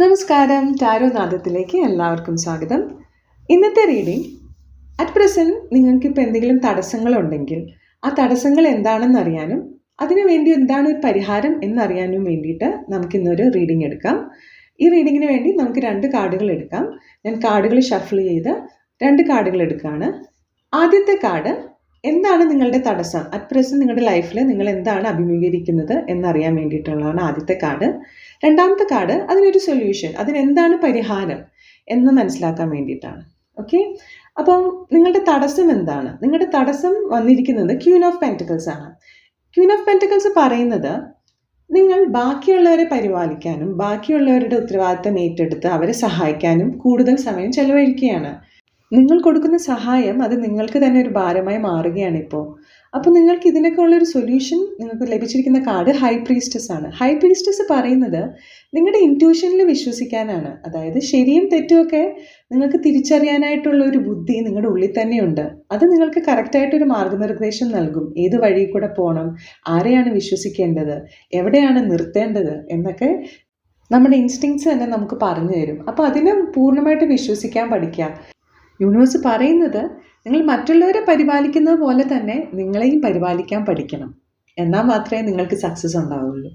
നമസ്കാരം. ടാരോ നാദത്തിലേക്ക് എല്ലാവർക്കും സ്വാഗതം. ഇന്നത്തെ റീഡിംഗ് അറ്റ് പ്രസന്റ് നിങ്ങൾക്കിപ്പോൾ എന്തെങ്കിലും തടസ്സങ്ങളുണ്ടെങ്കിൽ ആ തടസ്സങ്ങൾ എന്താണെന്ന് അറിയാനും അതിനുവേണ്ടി എന്താണ് ഒരു പരിഹാരം എന്നറിയാനും വേണ്ടിയിട്ട് നമുക്കിന്നൊരു റീഡിംഗ് എടുക്കാം. ഈ റീഡിങ്ങിന് വേണ്ടി നമുക്ക് രണ്ട് കാർഡുകൾ എടുക്കാം. ഞാൻ കാർഡുകൾ ഷഫിൾ ചെയ്ത് രണ്ട് കാർഡുകൾ എടുക്കുകയാണ്. ആദ്യത്തെ കാർഡ് എന്താണ് നിങ്ങളുടെ തടസ്സം? അറ്റ് പ്രസന്റ് നിങ്ങളുടെ ലൈഫിൽ നിങ്ങൾ എന്താണ് അഭിമുഖീകരിക്കുന്നത് എന്നറിയാൻ വേണ്ടിയിട്ടുള്ളതാണ് ആദ്യത്തെ കാർഡ് രണ്ടാമത്തെ കാർഡ് അതിനൊരു സൊല്യൂഷൻ അതിനെന്താണ് പരിഹാരം എന്ന് മനസ്സിലാക്കാൻ വേണ്ടിയിട്ടാണ്. ഓക്കെ അപ്പം നിങ്ങളുടെ തടസ്സം എന്താണ്? നിങ്ങളുടെ തടസ്സം വന്നിരിക്കുന്നത് ക്യൂൻ ഓഫ് പെന്റിക്കൽസ് ആണ്. ക്യൂൻ ഓഫ് പെന്റിക്കൽസ് പറയുന്നത് നിങ്ങൾ ബാക്കിയുള്ളവരെ പരിപാലിക്കാനും ബാക്കിയുള്ളവരുടെ ഉത്തരവാദിത്തം ഏറ്റെടുത്ത് അവരെ സഹായിക്കാനും കൂടുതൽ സമയം ചെലവഴിക്കുകയാണ്. നിങ്ങൾ കൊടുക്കുന്ന സഹായം അത് നിങ്ങൾക്ക് തന്നെ ഒരു ഭാരമായി മാറുകയാണ് ഇപ്പോൾ അപ്പോൾ നിങ്ങൾക്ക് ഇതിനൊക്കെ ഉള്ളൊരു സൊല്യൂഷൻ നിങ്ങൾക്ക് ലഭിച്ചിരിക്കുന്ന കാർഡ് ഹൈ പ്രീസ്റ്റസ് ആണ്. ഹൈ പ്രീസ്റ്റസ് പറയുന്നത് നിങ്ങളുടെ ഇന്റ്യൂഷനിൽ വിശ്വസിക്കാനാണ്. അതായത് ശരിയും തെറ്റുമൊക്കെ നിങ്ങൾക്ക് തിരിച്ചറിയാനായിട്ടുള്ള ഒരു ബുദ്ധി നിങ്ങളുടെ ഉള്ളിൽ തന്നെയുണ്ട് അത് നിങ്ങൾക്ക് കറക്റ്റായിട്ടൊരു മാർഗനിർദ്ദേശം നൽകും. ഏത് വഴി കൂടെ പോകണം ആരെയാണ് വിശ്വസിക്കേണ്ടത്? എവിടെയാണ് നിർത്തേണ്ടത്? എന്നൊക്കെ നമ്മുടെ ഇൻസ്റ്റിങ്സ് തന്നെ നമുക്ക് പറഞ്ഞു തരും. അപ്പോൾ അതിനെ പൂർണമായിട്ട് വിശ്വസിക്കാൻ പഠിക്കുക. യൂണിവേഴ്സ് പറയുന്നത് നിങ്ങൾ മറ്റുള്ളവരെ പരിപാലിക്കുന്നത് പോലെ തന്നെ നിങ്ങളെയും പരിപാലിക്കാൻ പഠിക്കണം. എന്നാൽ മാത്രമേ നിങ്ങൾക്ക് സക്സസ് ഉണ്ടാവുള്ളൂ.